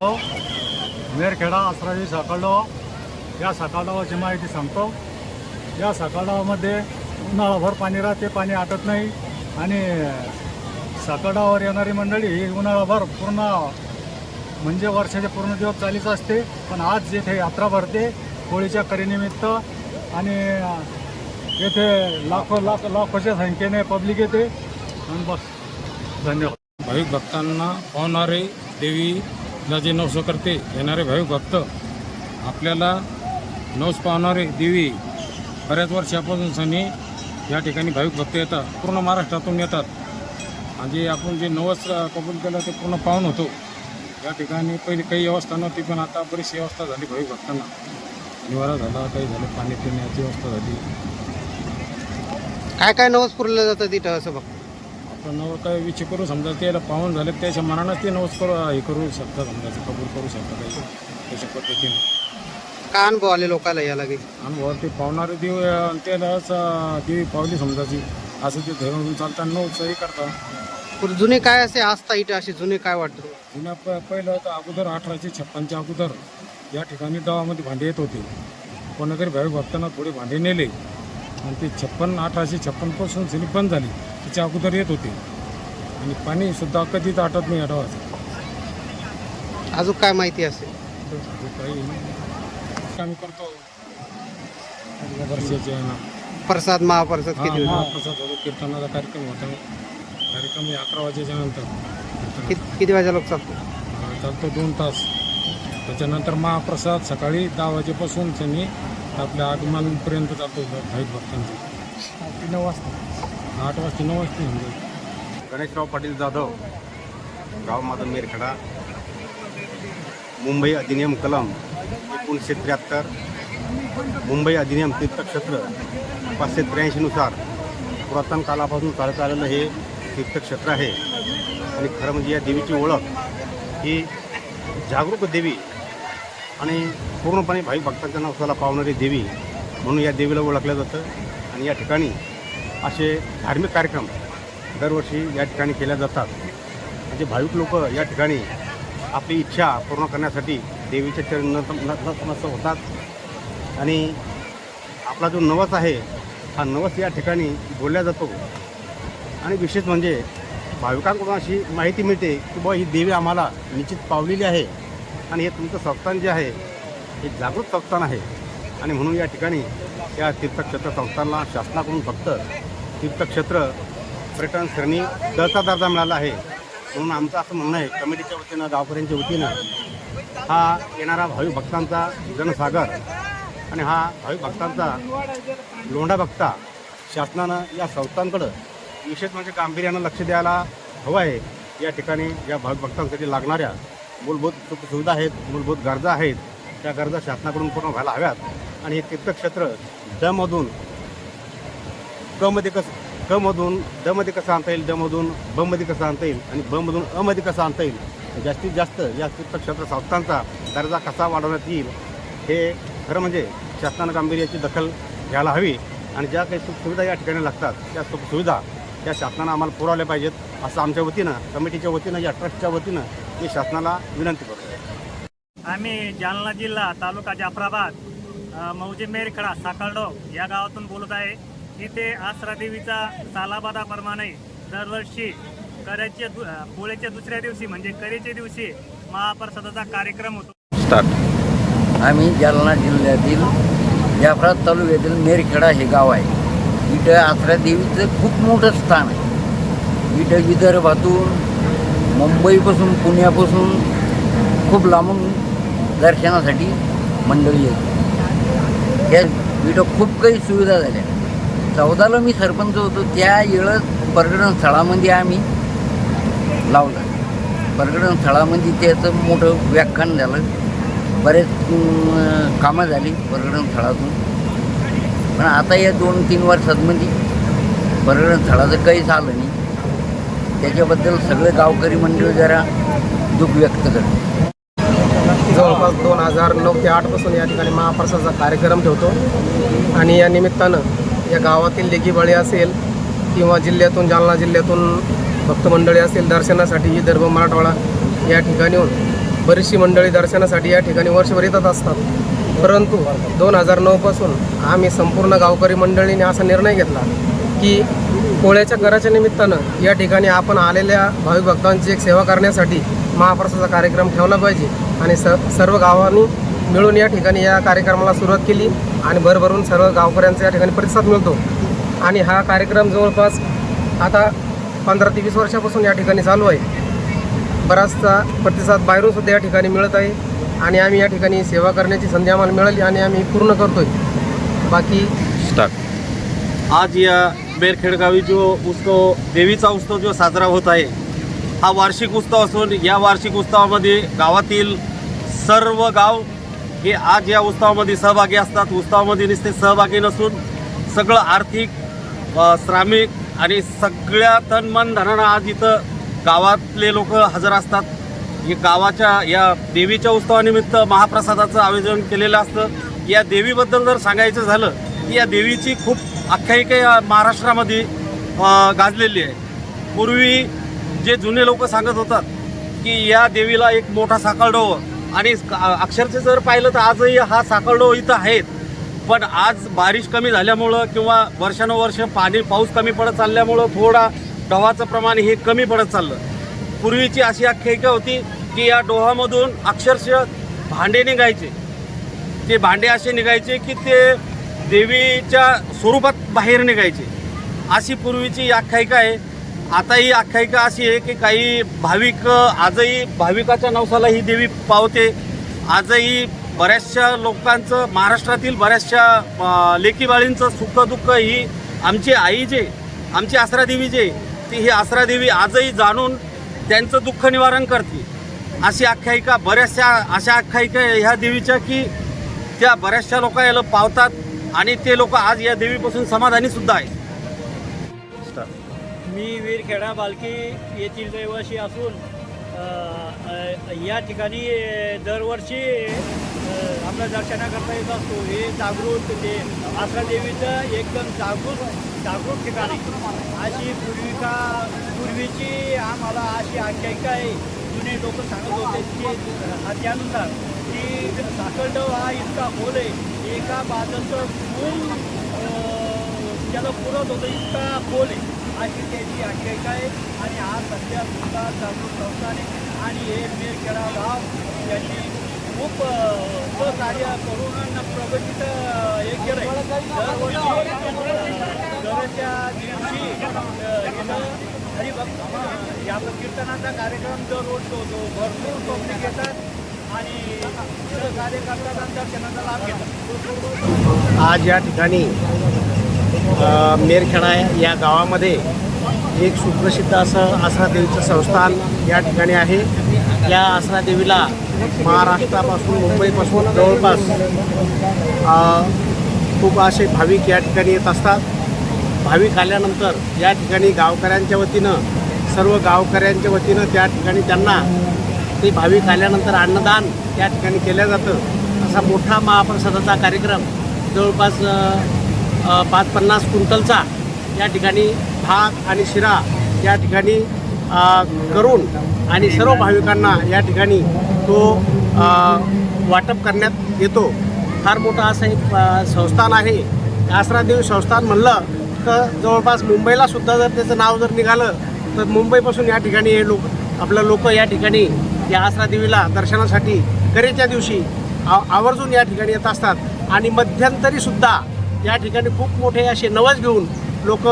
मेरखेडा आसरावी साकाळो या साकाळावाची माहिती सांगतो. या साकाळामध्ये उन्हाळाभर पाणी राहते पाणी आटत नाही. आणि साकाळावर येणारी मंडळी ही उन्हाळाभर पूर्ण म्हणजे वर्षाचे पूर्ण दिवस चालीच असते. पण आज येथे यात्रा भरते होळीच्या करीनिमित्त आणि येथे लाखो लाख लाखोच्या संख्येने पब्लिक येते. आणि बस. धन्यवाद. भाविक भक्तांना होणारे देवी जे नवस करते येणारे भाविक भक्त आपल्याला नवस पावणारे देवी बऱ्याच वर्षापासून सनी या ठिकाणी भाविक भक्त येतात पूर्ण महाराष्ट्रातून येतात. आणि जे आपण जे नवस कबूल केलं ते पूर्ण पाहून होतो. या ठिकाणी पहिली काही व्यवस्था नव्हती पण आता बरीचशी व्यवस्था झाली भाविक भक्तांना. निवारा झाला काही झालं पाणी पिण्याची व्यवस्था झाली. काय काय नवस पुरलं जातं तिथं असं बघ? आपण नवं काय विचार करू समजा त्याला पाहून झाले त्याच्या मनानंच ते नवस करू हे करू शकतात समजा कबूल करू शकतात काही. तशा पद्धतीने. काय अनुभव आले लोकांना या लागे वर ते पावणारे देव आणि त्यालाच अं, देवी पावली समजायची असं ते धरून चालताना नवसही करतात. पण जुने काय असे आस्था इथं असे जुने काय वाटतं जुन्या प पहिलं तर अगोदर अठराशे छप्पनच्या अगोदर या ठिकाणी गावामध्ये भांडे येत होते. कोणाकडे भावी भक्तांना थोडे भांडे नेले. आणि ते छप्पन अठराशे छप्पनपासून जुनी बंद झाली. त्याच्या अगोदर येत होते. आणि पाणी सुद्धा कधीच आटत नाही आठवाचं अजून काय माहिती असेल? काही आम्ही करतो. वर्षाचे आहे ना. प्रसाद महाप्रसाद हा, किती होते? महाप्रसाद होतो कीर्तनाचा कार्यक्रम होता. कार्यक्रम हे अकरा वाजेच्या नंतर. किती किती वाजा लोक चालतो? चालतो दोन तास. त्याच्यानंतर महाप्रसाद सकाळी दहा वाजेपासून त्यांनी आपल्या आगमनपर्यंत चालतो भाविक भक्तांचा. नऊ वाजता. आठ वाजता नऊ वाजता म्हणजे गणेशराव पाटील जाधव गाव माझं मेरखेडा मुंबई अधिनियम कलम एकोणीसशे त्र्याहत्तर मुंबई अधिनियम तीर्थक्षेत्र पाचशे त्र्याऐंशीनुसार पुरातन कालापासून चालत आलेलं हे तीर्थक्षेत्र आहे. आणि खरं म्हणजे या देवीची ओळख ही जागरूक देवी आणि पूर्णपणे भाई भक्तांच्या नवसाला पावणारी देवी म्हणून या देवीला ओळखलं जातं. आणि या ठिकाणी असे धार्मिक कार्यक्रम दरवर्षी या ठिकाणी केल्या जातात. म्हणजे भाविक लोक या ठिकाणी आपली इच्छा पूर्ण करण्यासाठी देवीच्या चरण नतमस्तक होतात. आणि आपला जो नवस आहे हा नवस या ठिकाणी बोलला जातो. आणि विशेष म्हणजे भाविकांकडून अशी माहिती मिळते की बुवा ही देवी आम्हाला निश्चित पावलेली आहे. आणि हे तुमचं संस्थान जे आहे हे जागृत संस्थान आहे. आणि म्हणून या ठिकाणी या तीर्थक्षेत्र संस्थानला शासनाकडून फक्त तीर्थक्षेत्र पर्यटन श्रेणी दचा दर्जा मिळाला आहे. म्हणून आमचं असं म्हणणं आहे कमिटीच्या वतीनं गावकऱ्यांच्या वतीनं हा येणारा भावी भक्तांचा जनसागर आणि हा भावी भक्तांचा लोंढा भक्ता शासनानं या संस्थांकडं विशेष म्हणजे गांभीर्यानं लक्ष द्यायला हवं आहे. या ठिकाणी या भाविक भक्तांसाठी लागणाऱ्या मूलभूत सुखसुविधा आहेत मूलभूत गरजा आहेत त्या गरजा शासनाकडून पूर्ण व्हायला हव्यात. आणि हे तीर्थक्षेत्र डमधून कमध्ये कसं कमधून डमध्ये कसं आणता येईल डमधून बमध्ये कसं आणता येईल आणि बमधून अमध्ये कसं आणता येईल जास्तीत जास्त या तीर्थक्षेत्र संस्थांचा दर्जा कसा वाढवण्यात येईल हे खरं म्हणजे शासनानं गांभीर्याची दखल घ्यायला हवी. आणि ज्या काही सुखसुविधा या ठिकाणी लागतात त्या सुखसुविधा त्या शासनानं आम्हाला पुरवल्या पाहिजेत असं आमच्या वतीनं कमिटीच्या वतीनं या ट्रस्टच्या वतीनं मी शासनाला विनंती करतो. आम्ही जालना जिल्हा तालुका जाफराबाद मौजे मेरखेडा साकळडो या गावातून बोलत आहे. इथे आसरा देवीचा सालाबादाप्रमाणे दरवर्षी कऱ्याच्या दु- पोळ्याच्या दुसऱ्या दिवशी म्हणजे करीच्या दिवशी महाप्रसादाचा कार्यक्रम होतो. आम्ही जालना जिल्ह्यातील जाफराबाद तालुक्यातील मेरखेडा हे गाव आहे. इथं आसरा देवीचं खूप मोठं स्थान आहे. इथं विदर्भातून मुंबईपासून पुण्यापासून खूप लांबून दर्शनासाठी मंडळी येते. या इथं खूप काही सुविधा झाल्या. चौदाला मी सरपंच होतो त्या वेळेस पर्यटन स्थळामध्ये आम्ही लावलं. पर्यटन स्थळामध्ये त्याचं मोठं व्याख्यान झालं. बरेच कामं झाली पर्यटन स्थळातून. पण आता या दोन तीन वर्षांमध्ये पर्यटन स्थळाचं काहीच आलं नाही. त्याच्याबद्दल सगळे गावकरी मंडळी जरा दुःख व्यक्त करते जवळपास दोन हजार नऊ ते आठपासून या ठिकाणी महाप्रसादाचा कार्यक्रम ठेवतो. आणि या निमित्तानं या गावातील लेखीबळी असेल किंवा जिल्ह्यातून जालना जिल्ह्यातून भक्तमंडळी असेल दर्शनासाठी विदर्भ मराठवाडा या ठिकाणी बरीचशी मंडळी दर्शनासाठी या ठिकाणी वर्षभर येतच असतात. परंतु दोन हजार नऊपासून आम्ही संपूर्ण गावकरी मंडळीने असा निर्णय घेतला की पोळ्याच्या घराच्या निमित्तानं या ठिकाणी आपण आलेल्या भाविक भक्तांची एक सेवा करण्यासाठी महाप्रसादाचा कार्यक्रम ठेवला पाहिजे. आणि स सर्व गावांनी मिळून या ठिकाणी या कार्यक्रमाला सुरुवात केली आणि भरभरून सर्व गावकऱ्यांचा या ठिकाणी प्रतिसाद मिळतो. आणि हा कार्यक्रम जवळपास आता पंधरा ते वीस वर्षापासून या ठिकाणी चालू आहे. बराचसा प्रतिसाद बाहेरून सुद्धा या ठिकाणी मिळत आहे आणि आम्ही या ठिकाणी सेवा करण्याची संधी आम्हाला मिळाली आणि आम्ही पूर्ण करतोय. बाकी आज या बेरखेडगावी जो उत्सव देवीचा उत्सव जो साजरा होत आहे हा वार्षिक उत्सव असून या वार्षिक उत्सवामध्ये गावातील सर्व गाव हे आज या उत्सवामध्ये सहभागी असतात. उत्सवामध्ये नुसते सहभागी नसून सगळं आर्थिक श्रामिक आणि सगळ्या तन मन धनानं आज इथं गावातले लोक हजर असतात. हे गावाच्या या देवीच्या उत्सवानिमित्त महाप्रसादाचं आयोजन केलेलं असतं. या देवीबद्दल जर सांगायचं झालं की या देवीची खूप आख्यायिका महाराष्ट्रामध्ये गाजलेली आहे. पूर्वी जे जुने लोक सांगत होतात की या देवीला एक मोठा साकळडोह आणि अक्षरशः जर पाहिलं तर आजही हा साकळडोह इथं आहेत. पण आज बारिश कमी झाल्यामुळं किंवा वर्षानुवर्ष पाणी पाऊस कमी पडत चालल्यामुळं थोडा डोहाचं प्रमाण हे कमी पडत चाललं. पूर्वीची अशी आख्यायिका होती की या डोहामधून अक्षरशः भांडे निघायचे. ते भांडे असे निघायचे की ते देवीच्या स्वरूपात बाहेर निघायचे. अशी पूर्वीची आख्यायिका आहे. आता ही आख्यायिका अशी आहे की काही भाविक आजही भाविकाच्या नवसाला ही देवी पावते. आजही बऱ्याचशा लोकांचं महाराष्ट्रातील बऱ्याचशा लेकीबाळींचं सुख दुःख ही आमची आई जे आमची आसरादेवी जे ती ही आसरादेवी आजही जाणून त्यांचं दुःख निवारण करते. अशी आख्यायिका बऱ्याचशा अशा आख्यायिका आहे ह्या देवीच्या की त्या बऱ्याचशा लोक याला पावतात. आणि ते लोक आज या देवीपासून समाधानी सुद्धा आहेत. मी वीरखेडा बालकी येथील रहिवासी असून या ठिकाणी दरवर्षी अ, आपल्या दर्शनाकरता येत असतो. हे जागृत ते आसरा देवीचं एकदम जागृत जागृत ठिकाण आहे. अशी पूर्विका पूर्वीची आम्हाला अशी आख्यायिका आहे. जुने लोक सांगत होते की त्यानुसार की साखरडव हा इतका खोल आहे. एका बाजूचं पूल अ, त्याला पुरत होतं इतका खोल आहे. अशी त्याची आख्यायिका आहे. आणि हा सध्या सुद्धा चालू संस्थाने आणि हे मेरखेडा गाव यांनी खूप सहकार्य करून प्रगतीत हे केलं आहे दरवर्षी दरच्या दिवशी इथं हरिभक्त या कीर्तनाचा कार्यक्रम दररोज होतो भरपूर पब्लिक येतात. आज या ठिकाणी मेरखेडा या गावामध्ये एक सुप्रसिद्ध असं आसरादेवीचं संस्थान या ठिकाणी आहे. या आसरादेवीला महाराष्ट्रापासून मुंबईपासून जवळपास खूप असे भाविक या ठिकाणी येत असतात. भाविक आल्यानंतर या ठिकाणी गावकऱ्यांच्या वतीनं सर्व गावकऱ्यांच्या वतीनं त्या ठिकाणी त्यांना ते भाविक आल्यानंतर अन्नदान त्या ठिकाणी केलं जातं. असा मोठा महाप्रसादाचा कार्यक्रम जवळपास पाच पन्नास क्विंटलचा या ठिकाणी भात आणि शिरा या ठिकाणी करून आणि सर्व भाविकांना या ठिकाणी तो वाटप करण्यात येतो. फार मोठा असं एक संस्थान आहे. आसरादेवी संस्थान म्हणलं तर जवळपास मुंबईला सुद्धा जर त्याचं नाव जर निघालं तर मुंबईपासून या ठिकाणी हे लोक आपलं लोक या ठिकाणी या आसरा देवीला दर्शनासाठी करेच्या दिवशी आ आवर्जून या ठिकाणी येत असतात. आणि मध्यंतरीसुद्धा या ठिकाणी खूप मोठे असे नवस घेऊन लोक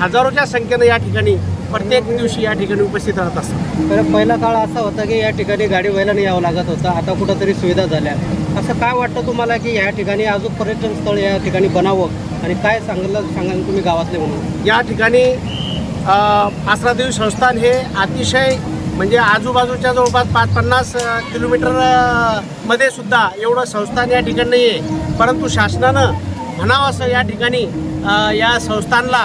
हजारोच्या संख्येनं या ठिकाणी प्रत्येक दिवशी या ठिकाणी उपस्थित राहत असतात. तर पहिला काळ असा होता की या ठिकाणी गाडी व्हायला यावं लागत होतं. आता कुठंतरी सुविधा झाल्या. असं काय वाटतं तुम्हाला की या ठिकाणी अजून पर्यटन स्थळ या ठिकाणी बनावं? आणि काय सांगितलं सांगा तुम्ही गावातले म्हणून? या ठिकाणी आसरादेवी संस्थान हे अतिशय म्हणजे आजूबाजूच्या जवळपास पाच पन्नास किलोमीटरमध्ये सुद्धा एवढं संस्थान या ठिकाणी नाही आहे परंतु शासनानं म्हणावं असं या ठिकाणी या संस्थानला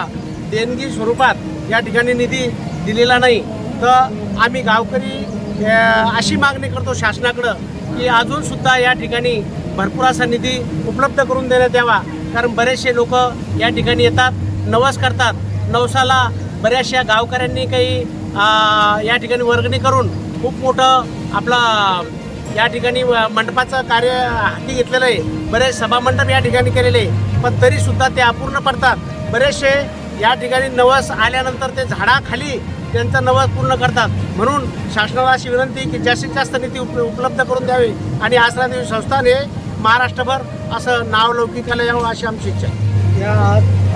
देणगी स्वरूपात या ठिकाणी निधी दिलेला नाही. तर आम्ही गावकरी अशी मागणी करतो शासनाकडं की अजूनसुद्धा या ठिकाणी भरपूर असा निधी उपलब्ध करून देण्यात यावा. कारण बरेचसे लोक या ठिकाणी येतात नवस करतात. नवसाला बऱ्याचशा गावकऱ्यांनी काही या ठिकाणी वर्गणी करून खूप मोठं आपला या ठिकाणी मंडपाचं कार्य हाती घेतलेलं आहे. बरेच सभामंडप या ठिकाणी केलेले आहे. पण तरीसुद्धा ते अपूर्ण पडतात. बरेचसे या ठिकाणी नवस आल्यानंतर ते झाडाखाली त्यांचं नवस पूर्ण करतात. म्हणून शासनाला अशी विनंती की जास्तीत जास्त निधी उप उपलब्ध करून द्यावी आणि आसरा देवी संस्थान हे महाराष्ट्रभर असं नाव लौकिकाला यावं अशी आमची इच्छा आहे. या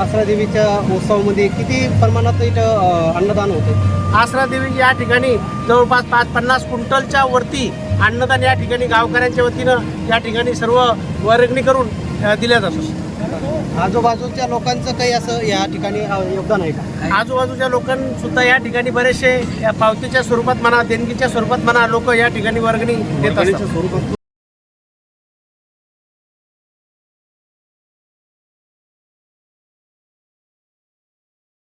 आसरा देवीच्या उत्सवामध्ये किती प्रमाणात इथं अन्नदान होते? आसरा देवी या ठिकाणी जवळपास पाच पन्नास क्विंटलच्या वरती अन्नदान या ठिकाणी गावकऱ्यांच्या वतीनं या ठिकाणी सर्व वर्गणी करून दिल्या जातं आजूबाजूच्या लोकांचं काही असं या ठिकाणी योगदान आहे का? आजूबाजूच्या लोकांसुद्धा या ठिकाणी बरेचसे या पावतीच्या स्वरूपात म्हणा देणगीच्या स्वरूपात म्हणा लोक या ठिकाणी वर्गणी देत असतात.